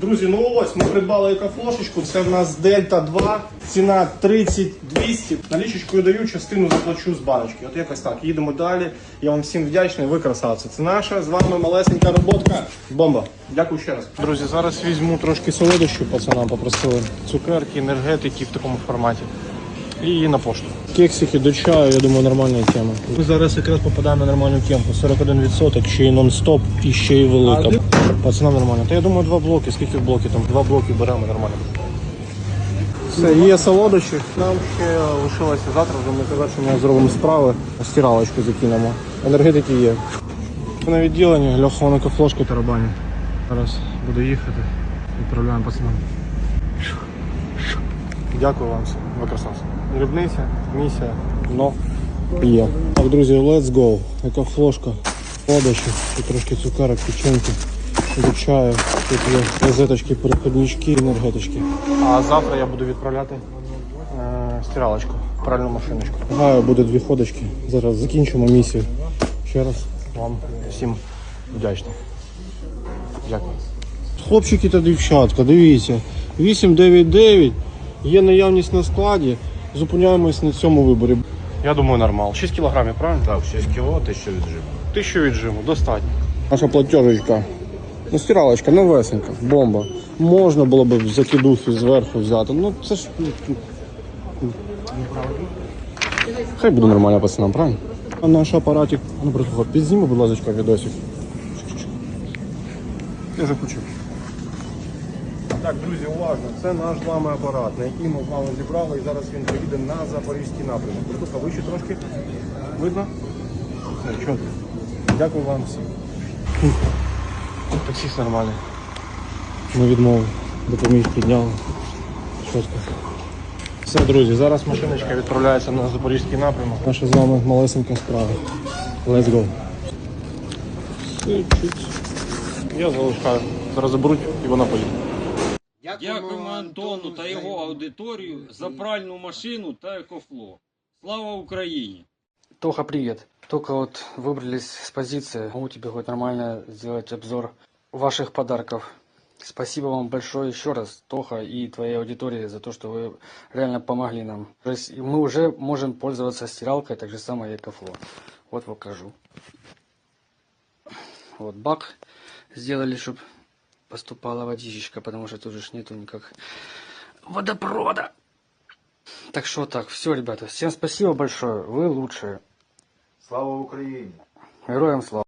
Друзі, ну ось ми придбали екофлошечку. Це в нас Дельта 2, ціна 30 200. Налічечкою даю, частину заплачу з баночки. От якось так. Їдемо далі. Я вам всім вдячний. Ви красавці. Це наша з вами малесенька роботка. Бомба. Дякую ще раз. Друзі, зараз візьму трошки солодощів, пацанам попросили. Цукерки, енергетики в такому форматі. І на пошту. Кексики до чаю, я думаю, нормальна тема. Ми зараз якраз попадаємо на нормальну темку. 41%, ще й нон-стоп, і ще й велика. Пацанам нормально. Та я думаю, два блоки. Скільки блоків там? Два блоки беремо нормально. Все, є солодощі. Нам ще лишилося завтра, вже ми завершимо зробимо справи. Стиралочку закинемо. Енергетики є. На відділенні льохоника флошку тарабані. Зараз буду їхати. Відправляємо пацанам. Дякую вам всім. Ви красавці. Дрібниця, місія, но є. Так, друзі, let's go. Яка флошка, подачі, тут трошки цукерок, печеньки, до чаю. Тут є розеточки, переходнички, енергетички. А завтра я буду відправляти е, стиралочку, пральну машиночку. Гаю буде дві ходочки. Зараз закінчимо місію. Ще раз вам всім вдячний. Дякую. Хлопчики та дівчатка, дивіться. 899, є наявність на складі. Зупиняємось на цьому виборі. Я думаю, нормал. 6 кілограмів, правильно? Так, 6 кіло, 1000 віджиму. Тисячу віджиму, достатньо. Наша платежечка. Ну, стиралочка, новесенька, бомба. Можна було б закидухи зверху взяти. Ну це ж. ну, ну, Хай буде нормально пацанам, правильно? А наш апаратик, ну просто підзніми, будь ласка, відосик. Я вже хочу. Так, друзі, уважно, це наш з вами апарат, на який ми з вами зібрали, і зараз він поїде на запорізький напрямок. Притуха вище трошки. Видно? Все, чітко. Дякую вам всім. Таксіст нормальний. Ми відмовили. Допоміг підняли. Чітко. Все, друзі, зараз машиночка відправляється на запорізький напрямок. Наша з вами малесенька справа. Let's go. Я залишаю. Зараз заберуть і вона поїде. Дякуємо Антону та його аудиторію за пральну машину та екофло. Слава Україні! Тоха, привет. Только вот выбрались с позиции. Могу тебе хоть нормально сделать обзор ваших подарков. Спасибо вам большое еще раз, Тоха, и твоей аудитории за то, что вы реально помогли нам. То есть мы уже можем пользоваться стиралкой, так же самое и Экофло. Вот покажу. Вот бак сделали, чтобы поступала водичка, потому что тут же нету никак водопровода. Так что так, все, ребята, всем спасибо большое, вы лучшие. Слава Україні! Героям слава.